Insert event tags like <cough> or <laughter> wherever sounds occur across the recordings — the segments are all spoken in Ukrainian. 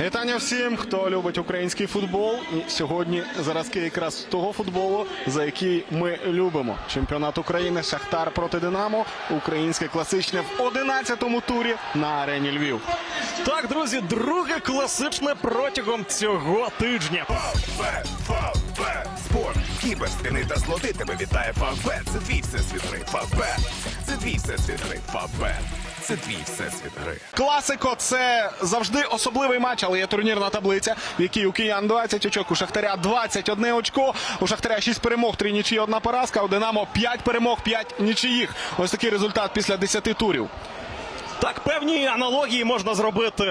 Вітання всім, хто любить український футбол. І сьогодні заразки якраз того футболу, за який ми любимо. Чемпіонат України Шахтар проти Динамо. Українське класичне в 11-му турі на арені Львів. Так, друзі, друге класичне протягом цього тижня. Фавбе, спорт, кібер, спини та злоти тебе вітає Фавбе. Це твій всесвіт риф, Фавбе. Це твій всесвіт риф, Фавбе. 22 всесвіт гри. Класико це завжди особливий матч, але є турнірна таблиця, в якій у киян 20 очок, у Шахтаря 21 очко. У Шахтаря 6 перемог, 3 нічиї, 1 поразка. У Динамо 5 перемог, 5 нічиїх. Ось такий результат після 10 турів. Так, певні аналогії можна зробити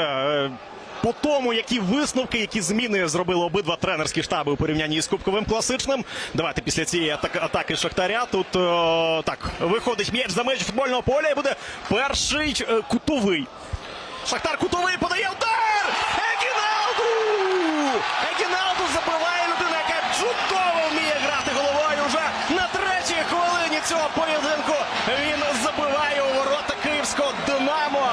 е, По тому, які висновки, які зміни зробили обидва тренерські штаби у порівнянні із кубковим класичним. Давайте після цієї атаки, Шахтаря. Тут о, так виходить м'яч за межі футбольного поля і буде перший е, кутовий. Шахтар кутовий подає удар! Егіналду! Егіналду забиває людина, яка чудово вміє грати головою. Вже на третій хвилині цього поєдинку він забиває у ворота київського Динамо.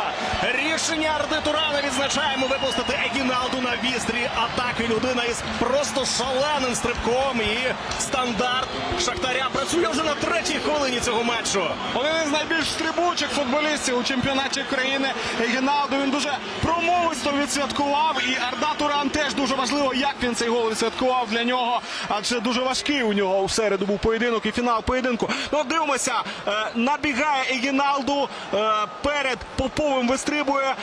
Арди Турана відзначаємо випустити Егіналду на вістрі атаки. Людина із просто шаленим стрибком і стандарт Шахтаря працює вже на третій хвилині цього матчу. Один із найбільш стрибучих футболістів у чемпіонаті країни Геналду. Він дуже промовисто відсвяткував. І Арда Туран теж дуже важливо, як він цей гол відсвяткував для нього. Адже дуже важкий у нього у середу був поєдинок і фінал поєдинку. Ну, дивимося, е, набігає Егіналду е, перед Поповим вистрибує.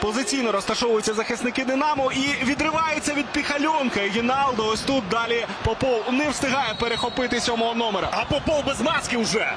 Позиційно розташовуються захисники Динамо і відривається від піхальонка. Гіналдо ось тут далі Попов не встигає перехопити сьомого номера. А Попов без маски вже.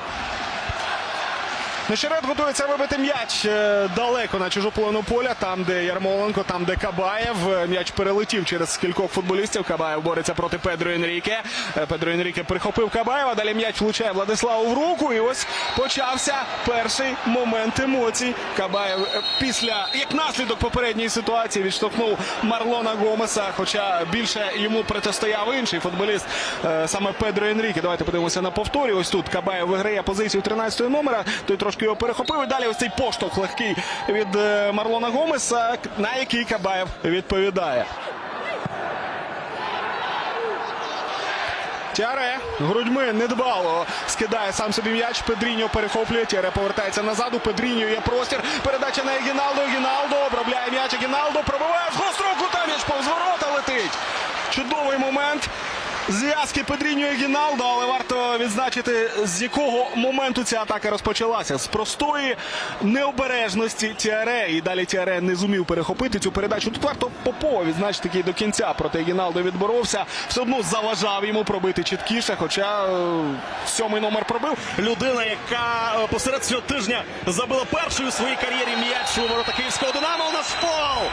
Нещеред готується вибити м'яч е, далеко на чужу половину поля, там, де Ярмоленко, там, де Кабаєв. Е, М'яч перелетів через кількох футболістів. Кабаєв бореться проти Педро Енріке. Е, Педро Енріке прихопив Кабаєва. Далі м'яч влучає Владиславу в руку. І ось почався перший момент емоцій. Кабаєв після, як наслідок попередньої ситуації, відштовхнув Марлона Гомеса. Хоча більше йому протистояв інший футболіст, саме Педро Енріке. Давайте подивимося на повторі. Ось тут Кабаєв виграє позицію 13 номера. Той трошки його перехопив. І далі ось цей поштовх легкий від е, Марлона Гомеса, на який Кабаєв відповідає. Тяре грудьми недбало скидає сам собі м'яч. Педріньо перехоплює. Тяре повертається назад. У Педріньо є простір. Передача на Егіналдо. Егіналдо обробляє м'яч. Егіналдо пробиває з гострого кута. М'яч повз ворота летить. Чудовий момент. Зв'язки Педріньо і Гіналдо, але варто відзначити, з якого моменту ця атака розпочалася. З простої необережності Тіаре. І далі Тіаре не зумів перехопити цю передачу. Тут варто Попова відзначити який до кінця проти Гіналдо відборовся. Все одно заважав йому пробити чіткіше, хоча е, сьомий номер пробив. Людина, яка е, посеред цього тижня забила першою у своїй кар'єрі м'яч у ворота київського Динамо. У нас фол!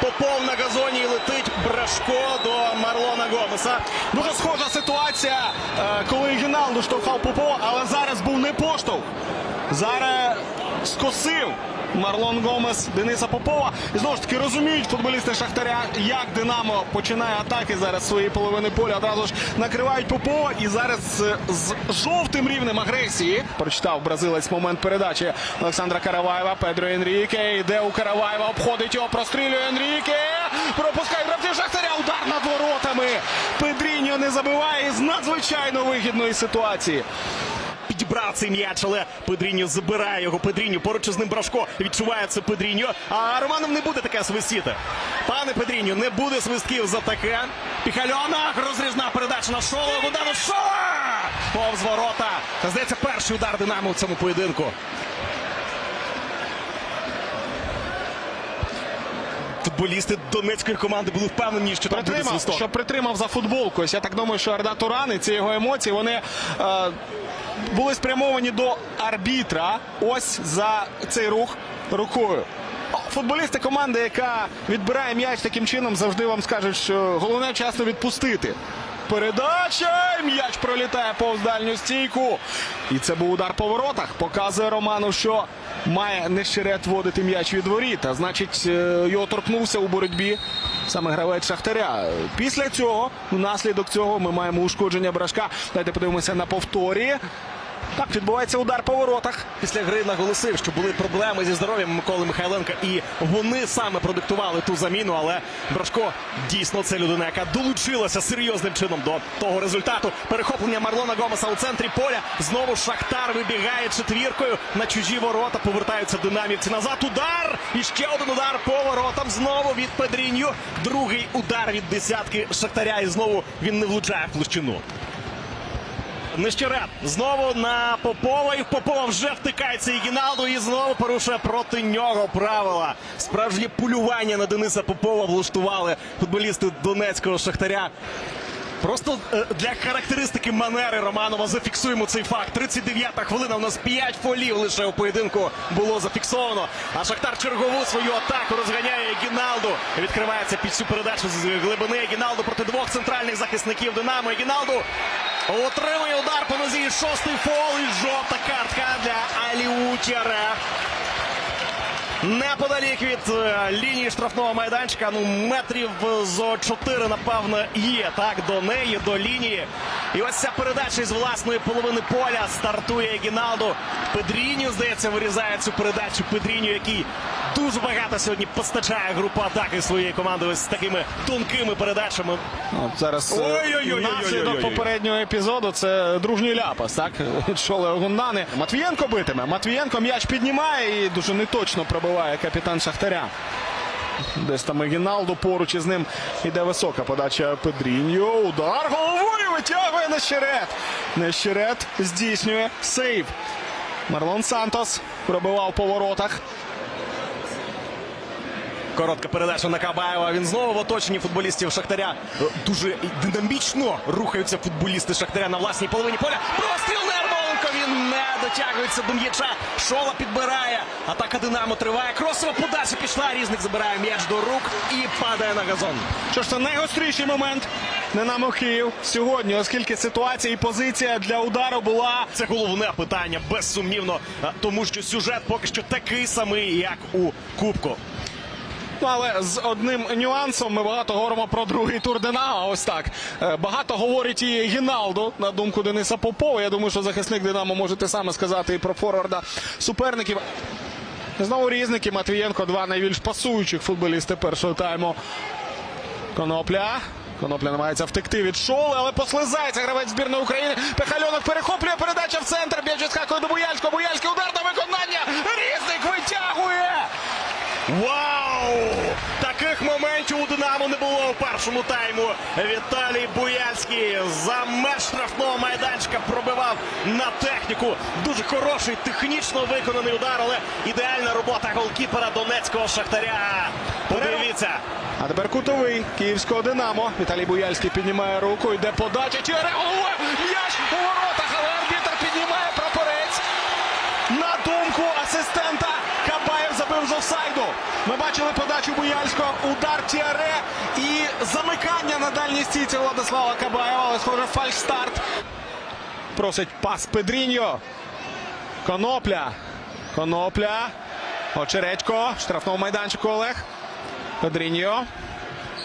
Попов на газоні і летить Брашко до Марлона Гомеса. Дуже схожа ситуація, е, коли Гіналдо штовхав Попова, але зараз був не поштовх. Зараз скосив Марлон Гомес Дениса Попова. І знову ж таки розуміють футболісти Шахтаря, як Динамо починає атаки зараз своєї половини поля. Одразу ж накривають Попова. І зараз з жовтим рівнем агресії прочитав бразилець момент передачі Олександра Караваєва. Педро Енріке йде у Караваєва, обходить його, прострілює Енріке. Пропускає гравців Шахтаря. Удар над воротами. Педріньо не забиває з надзвичайно вигідної ситуації. Підібрав цей м'яч, але Педріньо забирає його. Педріньо поруч із ним Брашко відчуває це Педріньо. А Романов не буде таке свистіти. Пане Педріньо, не буде свистків за таке. Піхальона, розрізна передача на Шола. Удар на Шола! Повз ворота. Здається, перший удар Динамо в цьому поєдинку. Футболісти донецької команди були впевнені, що там буде свисток. що притримав за футболку. Ось Я так думаю, що Арда Туран і ці його емоції вони е, були спрямовані до арбітра. Ось за цей рух рукою. Футболісти команди, яка відбирає м'яч таким чином, завжди вам скажуть, що головне вчасно відпустити. Передача! М'яч пролітає повз дальню стійку. І це був удар по воротах. Показує Роману, що має нещерет водити м'яч від воріт. А значить, е, його торкнувся у боротьбі саме гравець Шахтаря. Після цього, внаслідок цього, ми маємо ушкодження брашка. Давайте подивимося на повторі. Так, відбувається удар по воротах. Після гри наголосив, що були проблеми зі здоров'ям Миколи Михайленка, і вони саме продиктували ту заміну. Але Брашко дійсно це людина, яка долучилася серйозним чином до того результату. Перехоплення Марлона Гомеса у центрі поля. Знову Шахтар вибігає четвіркою на чужі ворота. Повертаються динамівці назад. Удар! І ще один удар по воротам. Знову від Педрінью. Другий удар від десятки Шахтаря. І знову він не влучає в площину. Нещерет знову на Попова. І Попова вже втикається Ігіналду і знову порушує проти нього правила. Справжнє полювання на Дениса Попова влаштували футболісти Донецького Шахтаря. Просто е, для характеристики манери Романова зафіксуємо цей факт. 39-та хвилина. У нас 5 фолів лише у поєдинку було зафіксовано. А Шахтар чергову свою атаку розганяє Гіналду. Відкривається під цю передачу з глибини. Гіналду проти двох центральних захисників Динамо. Гіналду отримує удар по нозі. Шостий фол і жовта картка для Аліутєре. Неподалік від е, лінії штрафного майданчика, ну метрів зо чотири, напевно, є так до неї, до лінії. І ось ця передача із власної половини поля стартує Гіналду. Педріню, здається, вирізає цю передачу. Педріню, який дуже багато сьогодні постачає групу атаки своєї команди ось з такими тонкими передачами. От зараз е, наслідок попереднього епізоду це дружній ляпас, так? <laughs> Від Шоле Гундани. Матвієнко битиме. Матвієнко м'яч піднімає і дуже неточно пробиває капітан Шахтаря. Десь там і поруч із ним іде висока подача Педріньо. Удар головою витягує Нещерет. Нещерет здійснює сейв. Марлон Сантос пробивав по воротах. Коротка передача на Кабаєва. Він знову в оточенні футболістів Шахтаря. Дуже динамічно рухаються футболісти Шахтаря на власній половині поля. Простріл не дотягується до м'яча. Шола підбирає. Атака Динамо триває. Кросова подача пішла. Різник забирає м'яч до рук і падає на газон. Що ж це найгостріший момент Динамо Київ сьогодні, оскільки ситуація і позиція для удару була Це головне питання, безсумнівно, е, тому що сюжет поки що такий самий, як у Кубку. Ну, але з одним нюансом ми багато говоримо про другий тур Динамо. Ось так. Е, Багато говорить і Гіналду, на думку Дениса Попова. Я думаю, що захисник Динамо може те саме сказати і про форварда суперників. Знову різники. Матвієнко, два найбільш пасуючих футболісти першого тайму. Конопля. Конопля намагається втекти від шоли, але послизається гравець збірної України. Пехальонок перехоплює передача в центр. М'яч відскакує до Буяльського. Буяльський удар на виконання. Різник витягує. Вау! Таких моментів у Динамо не було у першому тайму. Віталій Буяльський за меж штрафного майданчика пробивав на техніку. Дуже хороший, технічно виконаний удар, але ідеальна робота голкіпера донецького шахтаря. Подивіться. А тепер кутовий київського Динамо. Віталій Буяльський піднімає руку, йде подача. Головою. М'яч у воротах, але арбітр піднімає прапорець. На думку асистента Кабаєв з офсайду. Ми бачили подачу Буяльського, удар Тіаре і замикання на дальній стійці Владислава Кабаєва. Але схоже фальшстарт. Просить пас Педріньо. Конопля. Конопля. Очередько. Штрафного майданчику Олег. Педріньо.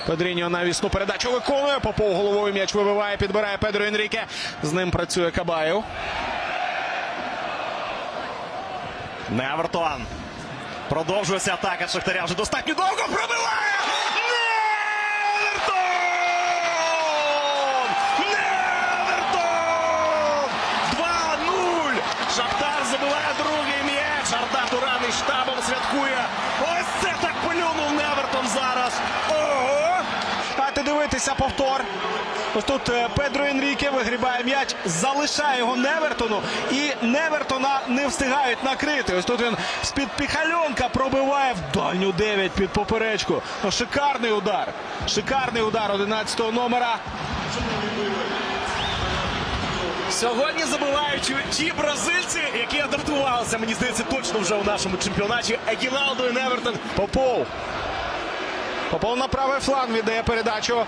Педріньо навісну передачу виконує. Попов головою м'яч вибиває, підбирає Педро Енріке. З ним працює Кабаєв. Невертон. Продовжується атака Шахтаря. Вже достатньо довго пробиває. Невертон! Невертон! 2-0. Шахтар забиває другий м'яч. Арда Туран штабом святкує. Ось це так полюнув Невертон зараз. Ого! Давайте дивитися повтор. Ось тут е, Педро Енріке вигрібає м'яч, залишає його Невертону. І Невертона не встигають накрити. Ось тут він з-під піхальонка пробиває в дальню 9 під поперечку. Ну, шикарний удар. Шикарний удар 11-го номера. Сьогодні забивають ті бразильці, які адаптувалися, мені здається, точно вже у нашому чемпіонаті. Егіналдо і Невертон. Попов. Попов на правий фланг віддає передачу.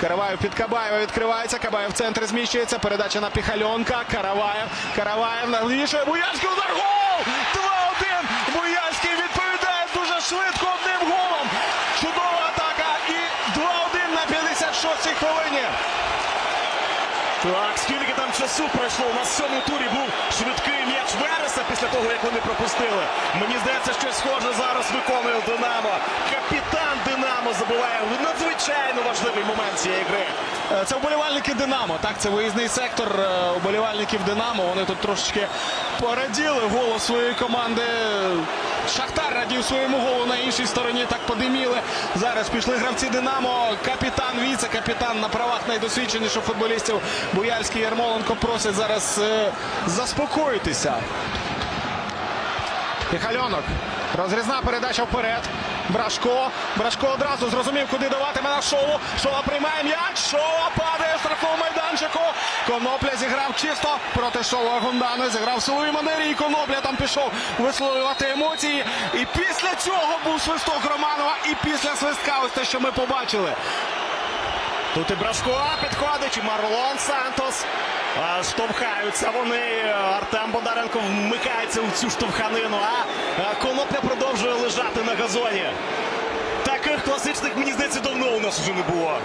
Караваєв під Кабаєва відкривається. Кабаєв в центр зміщується. Передача на Піхальонка. Караваєв. Караваєв навішує. Буяльський удар. Гол! 2-1. Буяльський відповідає дуже швидко одним голом. Чудова атака. І 2-1 на 56-й хвилині. Так, часу пройшло. У нас в цьому турі був швидкий м'яч Вереса після того, як вони пропустили. Мені здається, щось схоже зараз виконує Динамо. Капітан Динамо забиває в надзвичайно важливий момент цієї гри. Е, Це вболівальники Динамо. Так, це виїзний сектор е, вболівальників Динамо. Вони тут трошечки пораділи голос своєї команди. Шахтар радів своєму голу на іншій стороні. Так подиміли. Зараз пішли гравці Динамо. Капітан, віце-капітан на правах найдосвідченіших футболістів Буяльський Ярмоленко просить зараз е, заспокоїтися. Михальонок. Розрізна передача вперед. Брашко. Брашко одразу зрозумів, куди даватиме на шоу. Шоу приймає м'яч. Шоу падає в штрафному майданчику. Конопля зіграв чисто проти шоу Гундани. Зіграв в силовій манері. І Конопля там пішов висловлювати емоції. І після цього був свисток Романова. І після свистка ось те, що ми побачили. Тут і Брашко підходить, і Марлон Сантос. Штовхаються вони. Артем Бондаренко вмикається у цю штовханину, а Конопля продовжує лежати на газоні. Таких класичних, мені здається, давно у нас вже не було.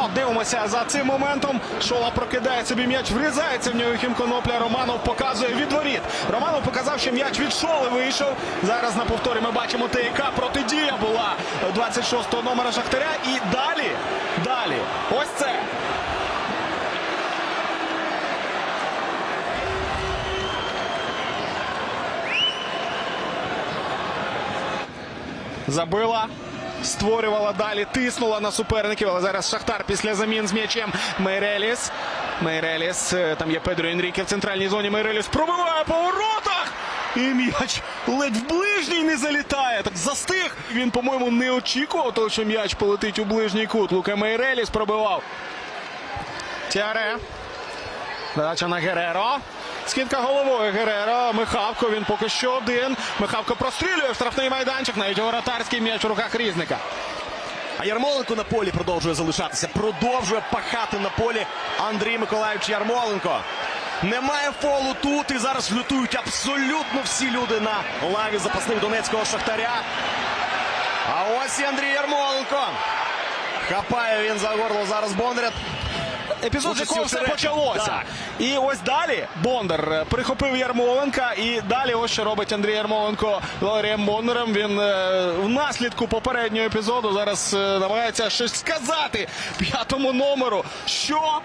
О, дивимося за цим моментом. Шола прокидає собі м'яч, врізається в нього Хім Конопля. Романов показує від воріт. Романов показав, що м'яч від шоли вийшов. Зараз на повторі ми бачимо те, яка протидія була 26-го номера Шахтаря. І далі, далі, ось це. Забила. Створювала далі, тиснула на суперників, але зараз Шахтар після замін з м'ячем Мейреліс. Мейреліс, е, там є Педро Енріке в центральній зоні. Мейреліс пробиває по воротах. І м'яч ледь в ближній не залітає. Так застиг. Він, по-моєму, не очікував того, що м'яч полетить у ближній кут. Лука Мейреліс пробивав. Тяре. Передача на Гереро. Скидка головою Гереро. Михавко. Він поки що один. Михавко прострілює в штрафний майданчик. Навіть воротарський м'яч у руках різника. А Ярмоленко на полі продовжує залишатися. Продовжує пахати на полі Андрій Миколаївич Ярмоленко. Немає фолу тут і зараз лютують абсолютно всі люди на лаві запасних донецького шахтаря. А ось і Андрій Ярмоленко. Хапає він за горло зараз Бондаря. Епізод, з якого все почалося. Так. І ось далі Бондар е, прихопив Ярмоленка. І далі ось що робить Андрій Ярмоленко Валерієм Бондарем. Він е, внаслідку попереднього епізоду зараз е, намагається щось сказати п'ятому номеру. Що?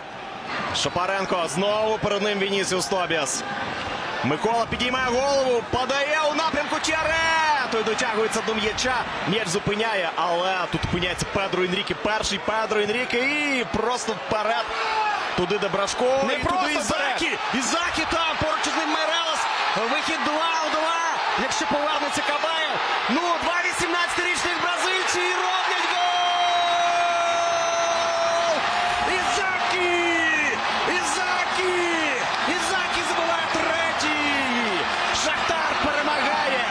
Шапаренко знову перед ним Вінісіус Тобіас. Микола підіймає голову, подає у напрямку Тяре. Той дотягується до м'яча. М'яч зупиняє, але тут опиняється Педро Інріке. Перший Педро Інріке і просто вперед. Туди де Брашко. Не і просто туди Ізакі. Ізакі там поруч із ним Мерелес. Вихід 2 у 2. Якщо повернеться Кабаєв. Ну, 2-18-річних бразильці і роблять гол! Ізакі! Ізакі! Ізакі забиває третій! Шахтар перемагає!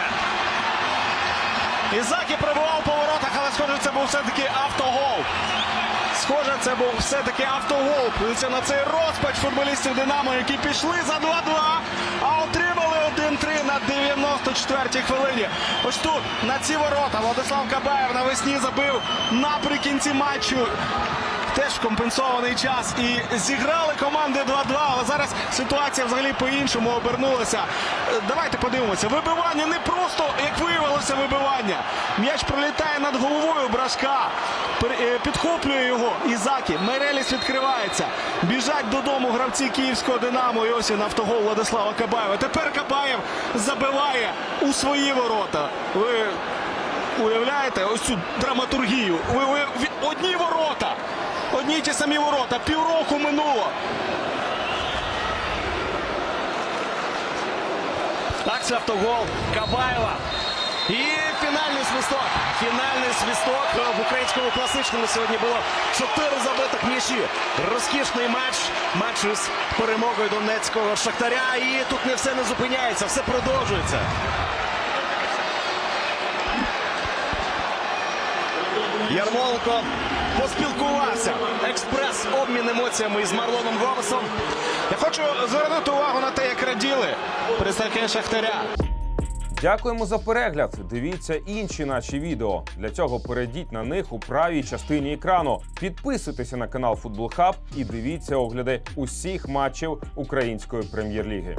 Ізакі пробував по воротах, це був все-таки автогол. Схоже, це був все-таки автогол. Дивіться на цей розпач футболістів Динамо, які пішли за 2-2, а отримали 1-3 на 94-й хвилині. Ось тут, на ці ворота, Владислав Кабаєв навесні забив наприкінці матчу. Теж компенсований час. І зіграли команди 2-2, але зараз ситуація взагалі по-іншому обернулася. Е, Давайте подивимося. Вибивання не просто, як виявилося, вибивання. М'яч пролітає над головою Брашка. Е, Підхоплює його Ізакі. Мереліс відкривається. Біжать додому гравці київського Динамо. І ось він автогол Владислава Кабаєва. Тепер Кабаєв забиває у свої ворота. Ви Уявляєте, ось цю драматургію. Ви, ви, одні ворота. Одні ті самі ворота. Півроку минуло. Так, це автогол Кабаєва. І фінальний свисток. Фінальний свисток в українському класичному сьогодні було чотири забитих м'ячі. Розкішний матч. Матч із перемогою донецького шахтаря. І тут не все не зупиняється, все продовжується. Ярмоленко поспілкувався. Експрес-обмін емоціями із Марлоном Гомесом. Я хочу звернути увагу на те, як раділи представники Шахтаря. Дякуємо за перегляд. Дивіться інші наші відео. Для цього перейдіть на них у правій частині екрану. Підписуйтеся на канал Футбол Хаб і дивіться огляди усіх матчів української прем'єр-ліги.